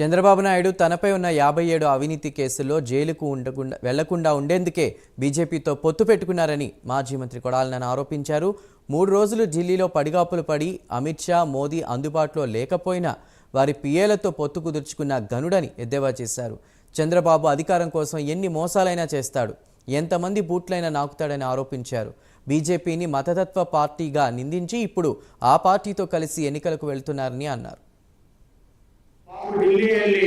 చంద్రబాబు నాయుడు తనపై ఉన్న యాభై ఏడు అవినీతి కేసుల్లో జైలుకు ఉండకుండా వెళ్ళకుండా ఉండేందుకే బీజేపీతో పొత్తు పెట్టుకున్నారని మాజీ మంత్రి కొడాలని ఆరోపించారు. మూడు రోజులు ఢిల్లీలో పడిగాపులు పడి అమిత్ షా మోదీ అందుబాటులో లేకపోయినా వారి పిఏలతో పొత్తు కుదుర్చుకున్న గనుడని ఎద్దేవా చేశారు. చంద్రబాబు అధికారం కోసం ఎన్ని మోసాలైనా చేస్తాడు. ఎంతమంది బూట్లైనా నాకుతాడని ఆరోపించారు. బీజేపీని మతతత్వ పార్టీగా నిందించి ఇప్పుడు ఆ పార్టీతో కలిసి ఎన్నికలకు వెళ్తున్నారని అన్నారు. అప్పుడు ఢిల్లీ వెళ్ళి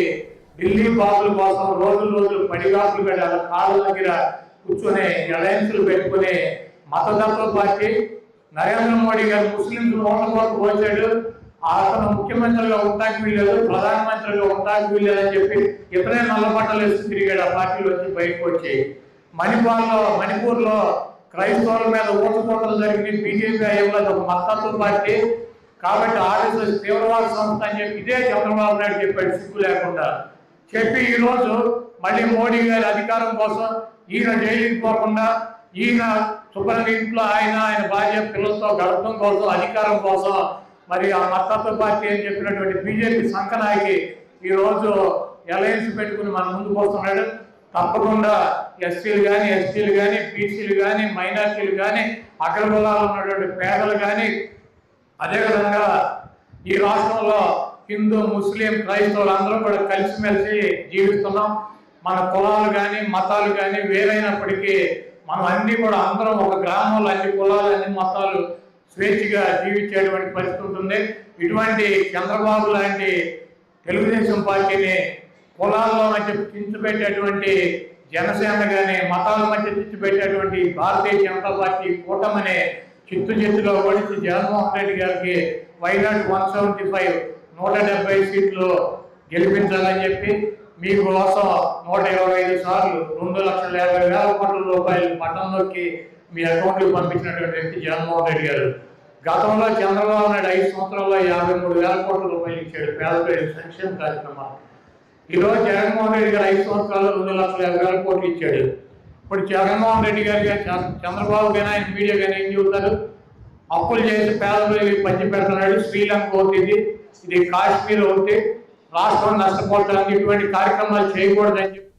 ఢిల్లీ బాబుల కోసం రోజులు రోజులు పడిగాసులు పెట్టి వాళ్ళ కాళ్ళ దగ్గర కూర్చొని అలయన్స్లు పెట్టుకుని మతతత్వ పార్టీ. నరేంద్ర మోడీ గారు ముస్లింస్ నోట్ల కోసం పోల్చాడు అతను ముఖ్యమంత్రిగా ఉండడానికి వీల్లేదు ప్రధానమంత్రిగా ఉండడానికి వీల్లేదు అని చెప్పి ఇతనే నల్లబట్టలు వేసి తిరిగాడు ఆ పార్టీలో వచ్చి బయటకు వచ్చి. మణిపూర్లో మణిపూర్లో క్రైస్తవుల మీద ఊచకోతలు జరిగింది బీజేపీ అయ్యంలో ఒక మతత్వ పార్టీ. కాబట్టి ఆర్ఎస్ఎస్ తీవ్రవాద సంస్థ అని చెప్పి ఇదే చంద్రబాబు నాయుడు చెప్పాడు సిగ్గు లేకుండా. చెప్పి ఈరోజు మళ్ళీ మోడీ గారి అధికారం కోసం ఈయన జైలుకి పోకుండా ఈయన శుభ్రంగా ఇంట్లో ఆయన ఆయన భార్య పిల్లలతో గడపడం కోసం అధికారం కోసం మరి ఆ మతత్వ పార్టీ అని చెప్పినటువంటి బీజేపీ సంఘనాయకి ఈ రోజు అలయన్స్ పెట్టుకుని మన ముందుకు వస్తున్నాడు తప్పకుండా ఎస్సీలు కానీ ఎస్టీలు కానీ బీసీలు కానీ మైనార్టీలు కానీ అగ్రబలాలు ఉన్నటువంటి పేదలు కానీ అదేవిధంగా ఈ రాష్ట్రంలో హిందూ ముస్లిం క్రైస్తవులు అందరూ కూడా కలిసిమెలిసి జీవిస్తున్నాం. మన కులాలు కానీ మతాలు కానీ వేరైనప్పటికీ మనం అన్ని కూడా అందరం ఒక గ్రామంలో అన్ని కులాలు అన్ని మతాలు స్వేచ్ఛగా జీవించేటువంటి పరిస్థితి ఉంటుంది. ఇటువంటి చంద్రబాబు లాంటి తెలుగుదేశం పార్టీని కులాల్లో మధ్య చించిపెట్టేటువంటి జనసేన కానీ మతాల మధ్య చించిపెట్టేటువంటి భారతీయ జనతా పార్టీ కూటమనే చిత్తు చిత్తులో ఓడించి జగన్మోహన్ రెడ్డి గారికి వైనాట్ వన్ సెవెంటీ ఫైవ్ నూట డెబ్బై సీట్లు గెలిపించాలని చెప్పి మీకోసం నూట ఇరవై ఐదు సార్లు రెండు లక్షల యాభై వేల కోట్ల రూపాయలు పట్టణంలోకి మీ అకౌంట్కి పంపించినటువంటి వ్యక్తి జగన్మోహన్ రెడ్డి గారు. గతంలో చంద్రబాబు నాయుడు ఐదు సంవత్సరాల్లో యాభై మూడు వేల కోట్ల రూపాయలు ఇచ్చాడు పేద ప్రజల సంక్షేమ కార్యక్రమాలు. ఈరోజు జగన్మోహన్ రెడ్డి గారు ఐదు సంవత్సరాల్లో రెండు లక్షల యాభై వేల కోట్లు ఇచ్చాడు. ఇప్పుడు జగన్మోహన్ రెడ్డి గారు కానీ చంద్రబాబు కానీ ఆయన మీడియా కానీ ఏం చెబుతారు? అప్పులు చేసి పేదలు పంచి పెడుతున్నాడు శ్రీలంక ఒకటి ఇది ఇది కాశ్మీర్ ఒకటి రాష్ట్రం నష్టపోవడానికి ఇటువంటి కార్యక్రమాలు చేయకూడదని చెప్పి